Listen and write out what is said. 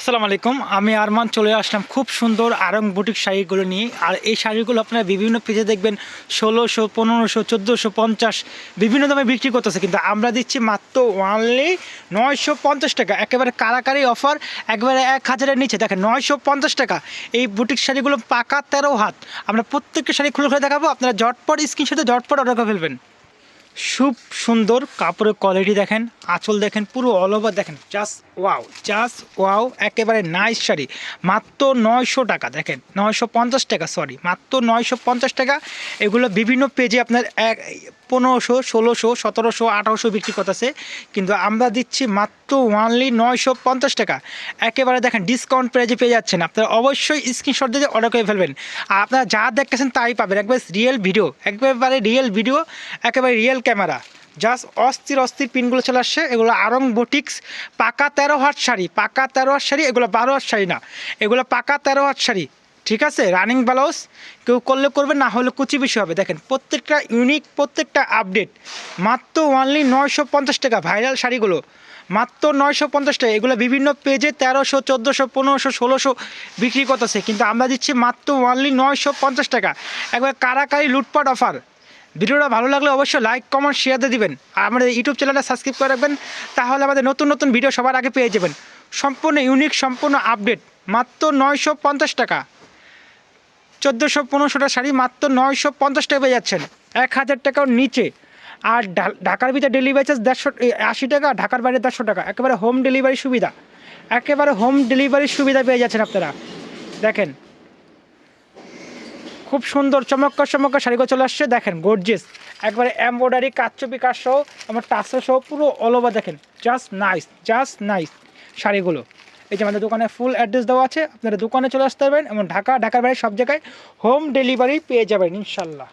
আসসালামু আলাইকুম। আমি আরমান, চলে আসলাম খুব সুন্দর আরং বুটিক শাড়িগুলো নিয়ে। আর এই শাড়িগুলো আপনারা বিভিন্ন পেজে দেখবেন, ষোলোশো, পনেরোশো, চোদ্দোশো, পঞ্চাশ, বিভিন্ন দামে বিক্রি করতেছে। কিন্তু আমরা দিচ্ছি মাত্র ওয়ানলি নয়শো পঞ্চাশ টাকা। একেবারে কারাকারি অফার, একবারে এক হাজারের নিচে। দেখেন, নয়শো পঞ্চাশ টাকা। এই বুটিক শাড়িগুলো পাকা তেরো হাত। আমরা প্রত্যেকটা শাড়ি খুলে খুলে দেখাবো। আপনারা ঝটপট স্ক্রিনশটে ঝটপট অর্ডার করে ফেলবেন। খুব সুন্দর কাপড়ের কোয়ালিটি দেখেন, আঁচল দেখেন, পুরো অল ওভার দেখেন। জাস্ট ওয়াও জাস্ট ওয়াও একেবারে নাইস শাড়ি। মাত্র নয়শো টাকা, দেখেন, নয়শো পঞ্চাশ টাকা সরি মাত্র নয়শো পঞ্চাশ টাকা। এগুলো বিভিন্ন পেজে আপনার এক পনেরোশো, ষোলোশো, সতেরোশো, আঠারোশো বিক্রি করতেছে। কিন্তু আমরা দিচ্ছি মাত্র ওয়ানলি নয়শো পঞ্চাশ টাকা। একেবারে দেখেন ডিসকাউন্ট প্রাইজে পেয়ে যাচ্ছেন। আপনারা অবশ্যই স্ক্রিনশট দিয়ে অর্ডার করে ফেলবেন। আর আপনারা যা দেখতেছেন তাই পাবেন। একবার রিয়েল ভিডিও একবারে রিয়েল ভিডিও একেবারে রিয়েল ক্যামেরা জাস্ট অস্থির অস্থির পিনগুলো চলে আসছে। এগুলো আরং বুটিক্স পাকা তেরো হাত শাড়ি, পাকা তেরো হাত শাড়ি, এগুলো বারো হাত শাড়ি না। এগুলো পাকা তেরো হাত শাড়ি। ঠিক আছে? রানিং ব্লাউজ কেউ করলে করবে না হলে কুচি বেশি হবে। দেখেন, প্রত্যেকটা ইউনিক প্রত্যেকটা আপডেট মাত্র ওয়ানলি নয়শো পঞ্চাশ টাকা ভাইরাল শাড়িগুলো। মাত্র নয়শো পঞ্চাশ টাকা। এগুলো বিভিন্ন পেজে তেরোশো, চোদ্দোশো, পনেরোশো, ষোলোশো বিক্রি করতেছে। কিন্তু আমরা দিচ্ছি মাত্র ওয়ানলি নয়শো পঞ্চাশ টাকা। একবার কারাকারি লুটপাট অফার ভিডিওটা ভালো লাগলে অবশ্যই লাইক কমেন্ট শেয়ার দিয়ে দিবেন। আর আমাদের ইউটিউব চ্যানেলটা সাবস্ক্রাইব করে রাখবেন। তাহলে আমাদের নতুন নতুন ভিডিও সবার আগে পেয়ে যাবেন। সম্পূর্ণ ইউনিক সম্পূর্ণ আপডেট মাত্র নয়শো পঞ্চাশ টাকা। চোদ্দোশো পনেরোশোটা শাড়ি মাত্র নয়শো পঞ্চাশ টাকা পেয়ে যাচ্ছেন। এক হাজার টাকার নিচে। আর ঢাকার ভিতরে ডেলিভারি চার্জ দেড়শো আশি টাকা, ঢাকার বাইরে দেড়শো টাকা। একেবারে হোম ডেলিভারি সুবিধা। একেবারে হোম ডেলিভারির সুবিধা পেয়ে যাচ্ছেন আপনারা। দেখেন। খুব সুন্দর, চমৎকার চমৎকার শাড়িগুলো চলে আসছে। দেখেন গর্জিয়াস একবারে এমব্রয়ডারি কাচ্চপি কাজ সহ, আমার টাসো সহ, পুরো অল ওভার দেখেন। জাস্ট নাইস জাস্ট নাইস শাড়িগুলো। এই যে আমাদের দোকানে ফুল অ্যাড্রেস দেওয়া আছে, আপনারা দোকানে চলে আসতে পারবেন এবং ঢাকা, ঢাকার বাইরে সব জায়গায় হোম ডেলিভারি পেয়ে যাবেন ইনশাল্লাহ